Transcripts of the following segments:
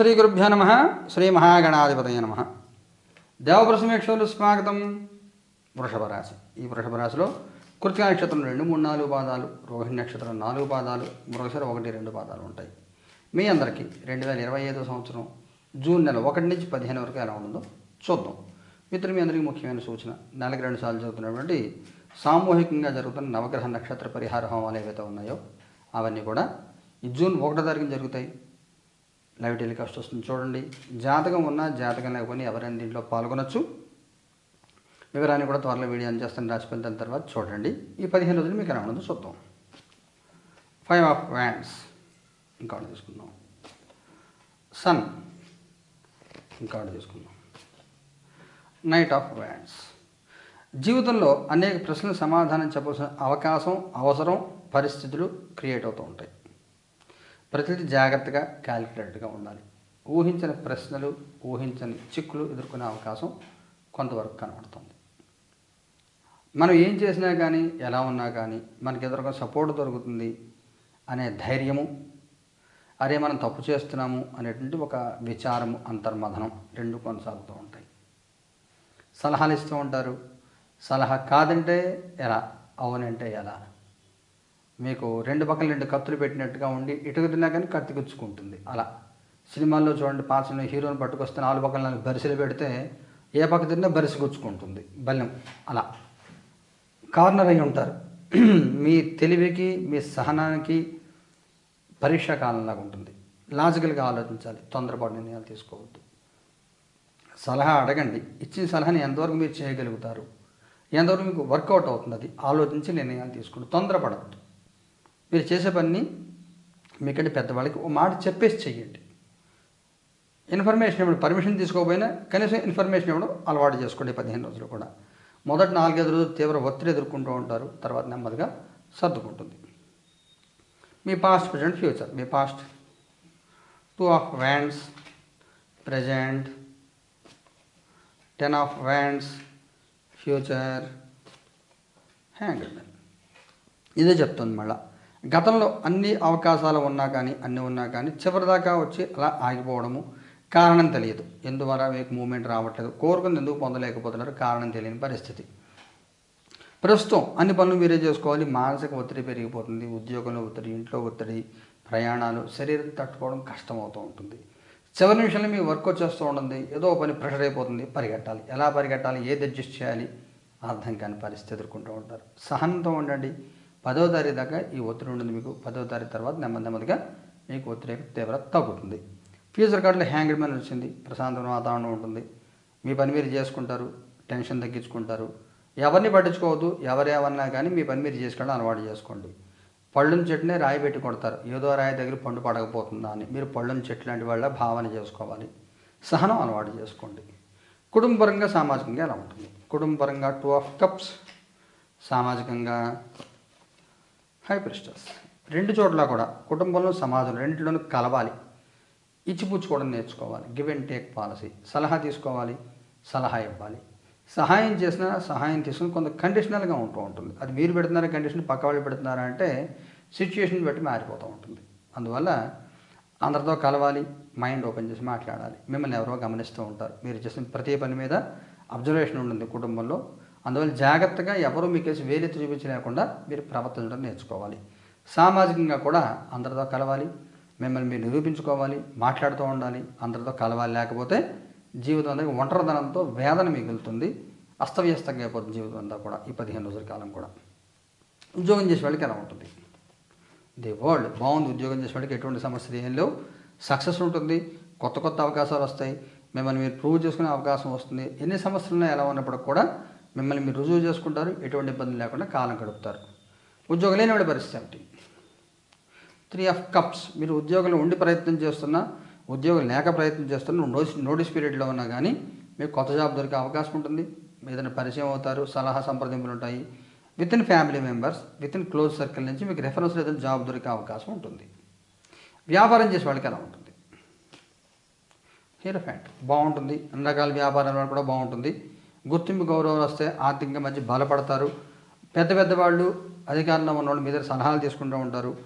శ్రీ గురుభ్యో నమ శ్రీ మహాగణాధిపతయ నమ. దేవప్రసమేక్షలు స్వాగతం వృషభ రాశి. ఈ వృషభ రాశిలో నక్షత్రం రెండు మూడు నాలుగు పాదాలు రోహిణి నక్షత్రం నాలుగు పాదాలు మృగశిర ఒకటి రెండు పాదాలు ఉంటాయి. మీ అందరికీ రెండు వేల ఇరవై ఐదో సంవత్సరం జూన్ నెల ఒకటి నుంచి పదిహేను వరకు ఎలా ఉంటుందో చూద్దాం. మిత్రులు మీ అందరికీ ముఖ్యమైన సూచన. నెలకి రెండు సార్లు జరుగుతున్నటువంటి సామూహికంగా జరుగుతున్న నవగ్రహ నక్షత్ర పరిహార హోమాలు ఏవైతే ఉన్నాయో అవన్నీ కూడా ఈ జూన్ ఒకటో తారీఖున జరుగుతాయి. లైవ్ టెలికాస్ట్ వస్తుంది. చూడండి. జాతకం ఉన్నా జాతకం లేకపోయినా ఎవరైనా దీంట్లో పాల్గొనొచ్చు. వివరాన్ని కూడా త్వరలో వీడియో అందజేస్తాను రాసిపోయిన తర్వాత చూడండి. ఈ పదిహేను రోజులు మీకు ఎలా ఉండదు చూద్దాం. ఫైవ్ ఆఫ్ వ్యాండ్స్ ఇంకా తీసుకుందాం. సన్ ఇంకా తీసుకుందాం. నైట్ ఆఫ్ వ్యాండ్స్ జీవితంలో అనేక ప్రశ్నలు సమాధానం చెప్పాల్సిన అవకాశం అవసరం పరిస్థితులు క్రియేట్ అవుతూ ఉంటాయి. ప్రతిదీ జాగ్రత్తగా క్యాలిక్యులేటెడ్గా ఉండాలి. ఊహించని ప్రశ్నలు ఊహించని చిక్కులు ఎదుర్కొనే అవకాశం కొంతవరకు కనబడుతుంది. మనం ఏం చేసినా కానీ ఎలా ఉన్నా కానీ మనకి ఎదురుగా సపోర్ట్ దొరుకుతుంది అనే ధైర్యము అరే మనం తప్పు చేస్తున్నాము అనేటువంటి ఒక విచారము అంతర్మథనం రెండు కొనసాగుతూ ఉంటాయి. సలహాలు ఇస్తూ ఉంటారు. సలహా కాదంటే ఎలా? అవునంటే ఎలా? మీకు రెండు పక్కల రెండు కత్తులు పెట్టినట్టుగా ఉండి ఇటుకు తిన్నా కానీ కత్తి గుచ్చుకుంటుంది. అలా. సినిమాల్లో చూడండి పాత సినిమా హీరోని పట్టుకొస్తే నాలుగు పక్కల నాలుగు బరిసెలు పెడితే ఏ పక్క తిన్నా బరిసి గుచ్చుకుంటుంది. బల్యం అలా. కార్నర్ అయి ఉంటారు. మీ తెలివికి మీ సహనానికి పరీక్షా కాలంలాగా ఉంటుంది. లాజికల్గా ఆలోచించాలి. తొందరపాటు నిర్ణయాలు తీసుకోవద్దు. సలహా అడగండి. ఇచ్చిన సలహాని ఎంతవరకు మీరు చేయగలుగుతారు? ఎంతవరకు మీకు వర్కౌట్ అవుతుంది? అది ఆలోచించి నిర్ణయాలు తీసుకోండి. తొందరపడద్దు మీరు చేసే పని మీకంటే పెద్దవాళ్ళకి ఓ మాట చెప్పేసి చెయ్యండి. ఇన్ఫర్మేషన్ ఇవ్వడం పర్మిషన్ తీసుకోకపోయినా కనీసం ఇన్ఫర్మేషన్ ఇవ్వడం అలవాటు చేసుకోండి పదిహేను రోజులు కూడా. మొదటి నాలుగైదు రోజులు తీవ్ర ఒత్తిడి ఎదుర్కొంటూ ఉంటారు తర్వాత నెమ్మదిగా సర్దుకుంటుంది. మీ past present future me past two of wands present ten of wands future hand ఇదే చెప్తుంది మళ్ళీ. గతంలో అన్ని అవకాశాలు ఉన్నా కానీ అన్నీ ఉన్నా కానీ చివరిదాకా వచ్చి అలా ఆగిపోవడము కారణం తెలియదు. ఎందువల్ల మీకు మూమెంట్ రావట్లేదు? కోరుకుని ఎందుకు పొందలేకపోతున్నారు? కారణం తెలియని పరిస్థితి. ప్రస్తుతం అన్ని పనులు మీరే చేసుకోవాలి. మానసిక ఒత్తిడి పెరిగిపోతుంది. ఉద్యోగంలో ఒత్తిడి ఇంట్లో ఒత్తిడి ప్రయాణాలు శరీరం తట్టుకోవడం కష్టమవుతూ ఉంటుంది. చివరి నిమిషంలో మీ వర్క్ వచ్చేస్తూ ఉంటుంది. ఏదో ఒక పని ప్రెషర్ అయిపోతుంది. పరిగెట్టాలి. ఎలా పరిగెట్టాలి? ఏది అడ్జస్ట్ చేయాలి? అర్థం కాని పరిస్థితి ఎదుర్కొంటూ ఉంటారు. సహనంతో ఉండండి. పదవ తారీఖు దాకా ఈ ఒత్తిడి ఉంటుంది మీకు. పదవ తారీఖు తర్వాత నెమ్మది నెమ్మదిగా మీకు ఒత్తిడి తీవ్రత తగ్గుతుంది. ఫ్యూచర్ కార్డులో హ్యాంగ్ మీద వచ్చింది. ప్రశాంతమైన వాతావరణం ఉంటుంది. మీ పని మీరు చేసుకుంటారు. టెన్షన్ తగ్గించుకుంటారు. ఎవరిని పట్టించుకోవద్దు. ఎవరేమన్నా కానీ మీ పని మీరు చేసుకోవడం అలవాటు చేసుకోండి. పళ్ళుని చెట్టునే రాయి పెట్టి కొడతారు. ఏదో రాయి దగ్గర పండు పడకపోతుందా అని. మీరు పళ్ళుని చెట్టు లాంటి వాళ్ళ భావన చేసుకోవాలి. సహనం అలవాటు చేసుకోండి. కుటుంబపరంగా సామాజికంగా ఎలా ఉంటుంది? కుటుంబపరంగా టూ ఆఫ్ కప్స్. సామాజికంగా హై ప్రిస్టర్స్ రెండు చోట్ల కూడా కుటుంబంలో సమాజం రెండింటిలోనూ కలవాలి. ఇచ్చిపుచ్చుకోవడం నేర్చుకోవాలి. గివ్ అండ్ టేక్ పాలసీ సలహా తీసుకోవాలి. సలహా ఇవ్వాలి. సహాయం చేసినా సహాయం తీసుకుని కొంత కండిషనల్గా ఉంటూ ఉంటుంది. అది మీరు పెడుతున్నారా కండిషన్ పక్క వాళ్ళు పెడుతున్నారా అంటే సిచ్యుయేషన్ బట్టి మారిపోతూ ఉంటుంది. అందువల్ల అందరితో కలవాలి మైండ్ ఓపెన్ చేసి మాట్లాడాలి. మిమ్మల్ని ఎవరో గమనిస్తూ ఉంటారు. మీరు చేసిన ప్రతి పని మీద అబ్జర్వేషన్ ఉంటుంది కుటుంబంలో. అందువల్ల జాగ్రత్తగా ఎవరు మీకేసి వేలెత్తి చూపించలేకుండా మీరు ప్రవర్తించడం నేర్చుకోవాలి. సామాజికంగా కూడా అందరితో కలవాలి మిమ్మల్ని మీరు నిరూపించుకోవాలి మాట్లాడుతూ ఉండాలి అందరితో కలవాలి. లేకపోతే జీవితం అనేది ఒంటరిదనంతో వేదన మిగులుతుంది. అస్తవ్యస్తంగా అయిపోతుంది జీవితం అంతా కూడా ఈ పదిహేను రోజుల కాలం కూడా. ఉద్యోగం చేసే వాళ్ళకి ఎలా ఉంటుంది? ది వరల్డ్ బాగుంది ఉద్యోగం చేసే వాళ్ళకి ఎటువంటి సమస్యలు ఏం లేవు. సక్సెస్ ఉంటుంది కొత్త కొత్త అవకాశాలు వస్తాయి. మిమ్మల్ని మీరు ప్రూవ్ చేసుకునే అవకాశం వస్తుంది. ఎన్ని సమస్యలు ఉన్నాయో ఎలా ఉన్నప్పటికి కూడా మిమ్మల్ని మీరు రుజువు చేసుకుంటారు ఎటువంటి ఇబ్బంది లేకుండా కాలం గడుపుతారు. ఉద్యోగం లేనివాడి పరిస్థితి ఏమిటి? త్రీ ఆఫ్ కప్స్ మీరు ఉద్యోగంలో ఉండి ప్రయత్నం చేస్తున్నా ఉద్యోగం లేక ప్రయత్నం చేస్తున్నా నోటీస్ నోటీస్ పీరియడ్లో ఉన్నా కానీ మీకు కొత్త జాబ్ దొరికే అవకాశం ఉంటుంది. ఏదైనా పరిచయం అవుతారు సలహా సంప్రదింపులు ఉంటాయి. Within family members within close circle నుంచి మీకు రెఫరెన్స్ ఏదైనా జాబ్ దొరికే అవకాశం ఉంటుంది. వ్యాపారం చేసే వాళ్ళకి ఎలా ఉంటుంది? హీరో ఫ్యాంట్ బాగుంటుంది. అన్ని రకాల వ్యాపారం కూడా బాగుంటుంది. గుర్తింపు గౌరవాలు వస్తే ఆర్థికంగా మంచి బలపడతారు. పెద్ద పెద్ద వాళ్ళు అధికారంలో ఉన్న వాళ్ళు సలహాలు తీసుకుంటూ ఉంటారు.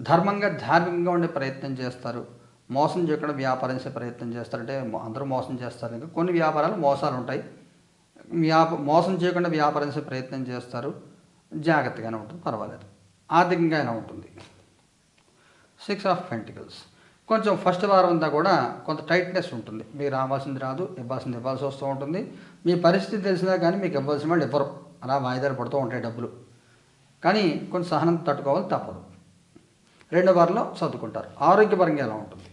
ధర్మంగా ధార్మికంగా ఉండే ప్రయత్నం చేస్తారు. మోసం చేయకుండా వ్యాపారం చేసే ప్రయత్నం చేస్తారంటే అందరూ మోసం చేస్తారు. ఇంకా కొన్ని వ్యాపారాలు మోసాలు ఉంటాయి. వ్యాప మోసం చేయకుండా వ్యాపారం చేసే ప్రయత్నం చేస్తారు. జాగ్రత్తగానే ఉంటుంది. పర్వాలేదు. ఆర్థికంగా అయినా ఉంటుంది. సిక్స్ ఆఫ్ పెంటికల్స్ కొంచెం ఫస్ట్ వారం అంతా కూడా కొంత టైట్నెస్ ఉంటుంది. మీకు రావాల్సింది రాదు ఇవ్వాల్సింది ఇవ్వాల్సి వస్తూ ఉంటుంది. మీ పరిస్థితి తెలిసినా కానీ మీకు ఇవ్వాల్సిన వాళ్ళు ఇవ్వరు. అలా వాయిదాలు పడుతూ ఉంటాయి డబ్బులు. కానీ కొంచెం సహనం తట్టుకోవాలి తప్పదు. రెండో వారంలో చదువుకుంటారు. ఆరోగ్యపరంగా ఎలా ఉంటుంది?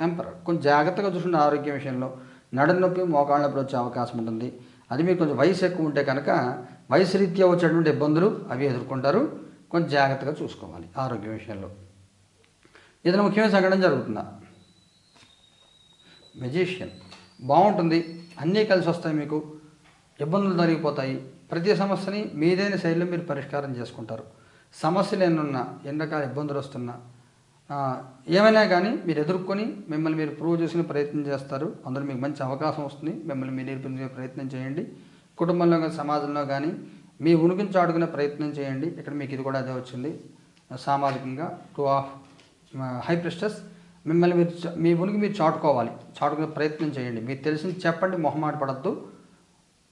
ఎంపరర్ కొంచెం జాగ్రత్తగా చూసుకున్న ఆరోగ్యం విషయంలో నడుము నొప్పి మోకాళ్ళ నొప్పి వచ్చే అవకాశం ఉంటుంది. అది మీకు కొంచెం వయసు ఎక్కువ ఉంటే కనుక వయసు రీత్యా వచ్చేటువంటి ఇబ్బందులు అవి ఎదుర్కొంటారు. కొంచెం జాగ్రత్తగా చూసుకోవాలి ఆరోగ్యం విషయంలో. ఏదైనా ముఖ్యమైన సంఘటన జరుగుతుందా? మెజిషియన్ బాగుంటుంది. అన్నీ కలిసి వస్తాయి మీకు. ఇబ్బందులు తొలగిపోతాయి. ప్రతి సమస్యని మీదైన శైలిలో మీరు పరిష్కారం చేసుకుంటారు. సమస్యలు ఎన్నున్నా ఎన్ని రకాల ఇబ్బందులు వస్తున్నా ఏమైనా కానీ మీరు ఎదుర్కొని మిమ్మల్ని మీరు ప్రూవ్ చేసుకునే ప్రయత్నం చేస్తారు. అందులో మీకు మంచి అవకాశం వస్తుంది. మిమ్మల్ని మీరు నేర్పించే ప్రయత్నం చేయండి. కుటుంబంలో కానీ సమాజంలో కానీ మీ ఉనికిని చాటుకునే ప్రయత్నం చేయండి. ఇక్కడ మీకు ఇది కూడా అదే వచ్చింది. సామాజికంగా టూ ఆఫ్ హై ప్రెస్టర్స్ మిమ్మల్ని మీరు మీ ఉనికి మీరు చాటుకోవాలి. చాటుకునే ప్రయత్నం చేయండి. మీకు తెలిసింది చెప్పండి మొహమాట పడద్దు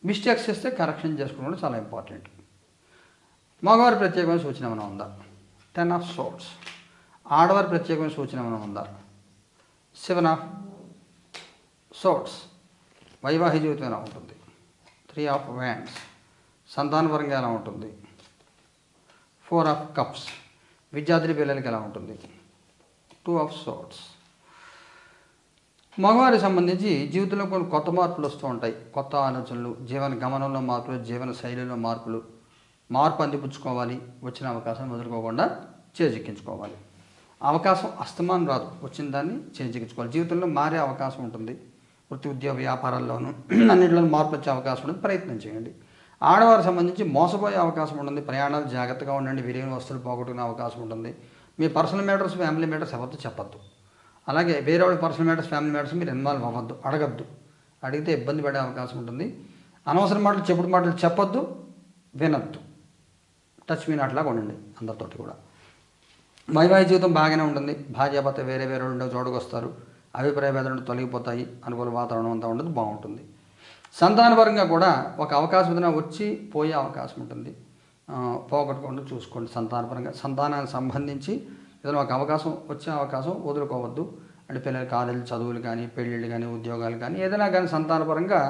మిస్టేక్స్ చేస్తే కరెక్షన్ చేసుకోవడం చాలా ఇంపార్టెంట్ మగవారి ప్రత్యేకమైన సూచన ఏమైనా ఉందా? టెన్ ఆఫ్ సోట్స్ ఆడవారి ప్రత్యేకమైన సూచన ఏమైనా ఉందా? సెవెన్ ఆఫ్ సోట్స్ వైవాహిక జీవితం ఎలా ఉంటుంది? త్రీ ఆఫ్ వ్యాండ్స్ సంతానపరంగా ఎలా ఉంటుంది? ఫోర్ ఆఫ్ కప్స్ విద్యార్థి పిల్లలకి ఎలా ఉంటుంది? టూ ఆఫ్ సోట్స్ మగవారికి సంబంధించి జీవితంలో కొన్ని కొత్త మార్పులు వస్తూ ఉంటాయి. కొత్త ఆలోచనలు జీవన గమనంలో మార్పులు జీవన శైలిలో మార్పులు మార్పు అందిపుచ్చుకోవాలి వచ్చిన అవకాశం వదులుకోకుండా చేజిక్కించుకోవాలి. అవకాశం అస్తమానం రాదు. వచ్చిన దాన్ని చేజిక్కించుకోవాలి. జీవితంలో మారే అవకాశం ఉంటుంది. వృత్తి ఉద్యోగ వ్యాపారాల్లోనూ అన్నింటిలోనూ మార్పు వచ్చే అవకాశం ఉంటుంది. ప్రయత్నం చేయండి. ఆడవారికి సంబంధించి మోసపోయే అవకాశం ఉంటుంది. ప్రయాణాలు జాగ్రత్తగా ఉండండి. విలువైన వస్తువులు పోగొట్టుకునే అవకాశం ఉంటుంది. మీ పర్సనల్ మ్యాటర్స్ ఫ్యామిలీ మ్యాటర్స్ ఎవరితో చెప్పద్దు. అలాగే వేరే వాళ్ళ పర్సనల్ మ్యాటర్స్ ఫ్యామిలీ మ్యాటర్స్ మీరు ఇన్వాల్వ్ అవ్వద్దు అడగద్దు. అడిగితే ఇబ్బంది పడే అవకాశం ఉంటుంది. అనవసరం మాటలు చెప్పుడు మాటలు చెప్పొద్దు వినొద్దు. టచ్ మీ నాట్లాగా ఉండండి అందరితోటి కూడా. వైవాహిక జీవితం బాగానే ఉంటుంది. భార్యాభర్త వేరే వేరే ఉండే చోటుకొస్తారు అభిప్రాయ భేదాలు తొలగిపోతాయి. అనుకూల వాతావరణం అంతా ఉండదు బాగుంటుంది. సంతానపరంగా కూడా ఒక అవకాశం ఏదైనా వచ్చి పోయే అవకాశం ఉంటుంది. పోగొట్టకుండా చూసుకోండి సంతానపరంగా. సంతానానికి సంబంధించి ఏదైనా ఒక అవకాశం వచ్చే అవకాశం వదులుకోవద్దు. అంటే పిల్లల కాలేజీ చదువులు కానీ పెళ్ళిళ్ళు కానీ ఉద్యోగాలు కానీ ఏదైనా కానీ సంతానపరంగా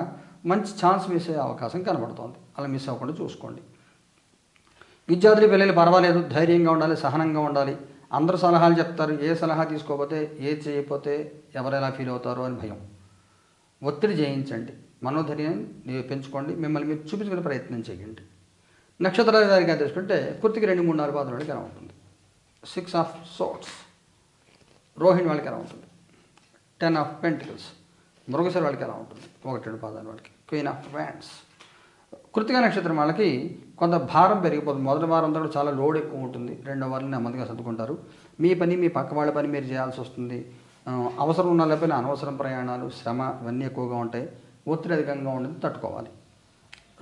మంచి ఛాన్స్ మిస్ అయ్యే అవకాశం కనబడుతోంది. అలా మిస్ అవ్వకుండా చూసుకోండి. విద్యార్థులు పిల్లలు పర్వాలేదు ధైర్యంగా ఉండాలి సహనంగా ఉండాలి. అందరూ సలహాలు చెప్తారు. ఏ సలహా తీసుకోకపోతే ఏది చేయకపోతే ఎవరు ఎలా ఫీల్ అవుతారో అని భయం. ఒత్తిడి చేయించండి. మనోధైర్యం పెంచుకోండి. మిమ్మల్ని మీరు చూపించుకునే ప్రయత్నం చేయండి. నక్షత్రాల వారిగా తీసుకుంటే కుర్తికి రెండు మూడు నాలుగు పాదం వాళ్ళకి ఎలా ఉంటుంది సిక్స్ ఆఫ్ సోట్స్ రోహిణి వాళ్ళకి ఎలా ఉంటుంది టెన్ ఆఫ్ పెంటికల్స్ మృగశిర వాళ్ళకి ఎలా ఉంటుంది ఒకటి రెండు పాదాల వాళ్ళకి. క్వీన్ ఆఫ్ వ్యాండ్స్ కృతిక నక్షత్రం వాళ్ళకి కొంత భారం పెరిగిపోతుంది. మొదటి వారం అంతా కూడా చాలా లోడ్ ఎక్కువ ఉంటుంది. రెండో వారిని నెమ్మదిగా సర్దుకుంటారు. మీ పని మీ పక్క వాళ్ళ పని మీరు చేయాల్సి వస్తుంది. అవసరం ఉన్న లేకపోయినా అనవసరం ప్రయాణాలు శ్రమ ఇవన్నీ ఎక్కువగా ఉంటాయి. ఒత్తిడి అధికంగా ఉంటుంది తట్టుకోవాలి.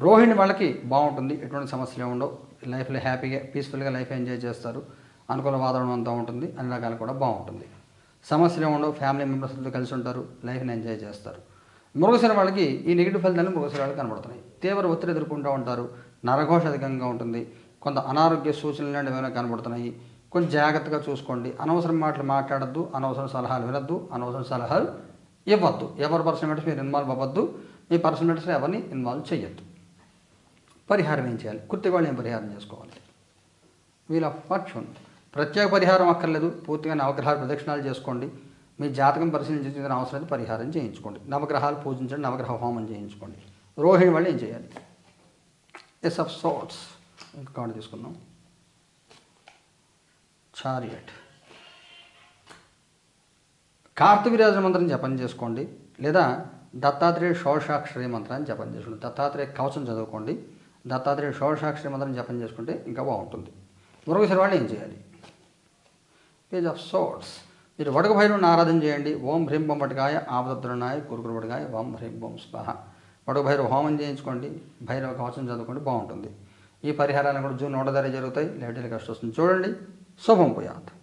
రోహిణి వాళ్ళకి బాగుంటుంది ఎటువంటి సమస్యలు ఉండవు. లైఫ్లో హ్యాపీగా పీస్ఫుల్గా లైఫ్ ఎంజాయ్ చేస్తారు. అనుకూల వాతావరణం అంతా ఉంటుంది అన్ని రకాలు కూడా బాగుంటుంది. సమస్యలు ఉండవు ఫ్యామిలీ మెంబర్స్తో కలిసి ఉంటారు లైఫ్ని ఎంజాయ్ చేస్తారు. మృగశిర వాళ్ళకి ఈ నెగిటివ్ ఫలితాలు మృగశిర వాళ్ళకి కనబడుతున్నాయి. తీవ్ర ఒత్తిడి ఎదుర్కొంటూ ఉంటారు నరఘోష అధికంగా ఉంటుంది కొంత అనారోగ్య సూచనలు లాంటివి ఏమైనా కనబడుతున్నాయి. కొంచెం జాగ్రత్తగా చూసుకోండి అనవసరం మాటలు మాట్లాడద్దు అనవసరం సలహాలు వినద్దు అనవసరం సలహాలు ఇవ్వద్దు. ఎవరి పర్సనల్ మ్యాటర్స్ మీరు ఇన్వాల్వ్ అవ్వద్దు మీ పర్సనల్ మ్యాటర్స్లో ఎవరిని ఇన్వాల్వ్ చేయొద్దు పరిహారం ఏం చేయాలి? కుర్తి వాళ్ళు ఏం పరిహారం చేసుకోవాలి? వీల్ ఆఫ్ ఫార్చ్యూన్ ప్రత్యేక పరిహారం అక్కర్లేదు. పూర్తిగా నవగ్రహాలు ప్రదక్షిణాలు చేసుకోండి. మీ జాతకం పరిశీలించిన అవసరం అయితే పరిహారం చేయించుకోండి. నవగ్రహాలు పూజించండి. నవగ్రహ హోమం చేయించుకోండి. రోహిణి వాళ్ళు ఏం చేయాలి? ఎస్ ఆఫ్ సోట్స్ ఇంకా కార్డు తీసుకుందాం. చారియట్ కార్తవీరాజ మంత్రం జపం చేసుకోండి. లేదా దత్తాత్రేయ షోషాక్షరి మంత్రాన్ని జపం చేసుకోండి. దత్తాత్రేయ కవచం చదువుకోండి. దత్తాత్రేయ షోడశాక్షరి మంత్రం జపం చేసుకుంటే ఇంకా బాగుంటుంది. మరొకసారి వాళ్ళు ఏం చేయాలి? పేజ్ ఆఫ్ సోర్స్ మీరు వడక భైరవుని ఆరాధన చేయండి. ఓం హ్రీం బొం వటకాయ ఆపదద్రునాయ కురుకురు వడకాయ ఓం హ్రీం బొం స్వాహ. వడక భైరవ హోమం చేయించుకోండి. భైరవ కవచం చదువుకోండి. బాగుంటుంది. ఈ పరిహారాలు కూడా జూన్ ఒకటో తారీఖు జరుగుతాయి. లేట్ కష్టం వస్తుంది. చూడండి. శుభం పోయాత్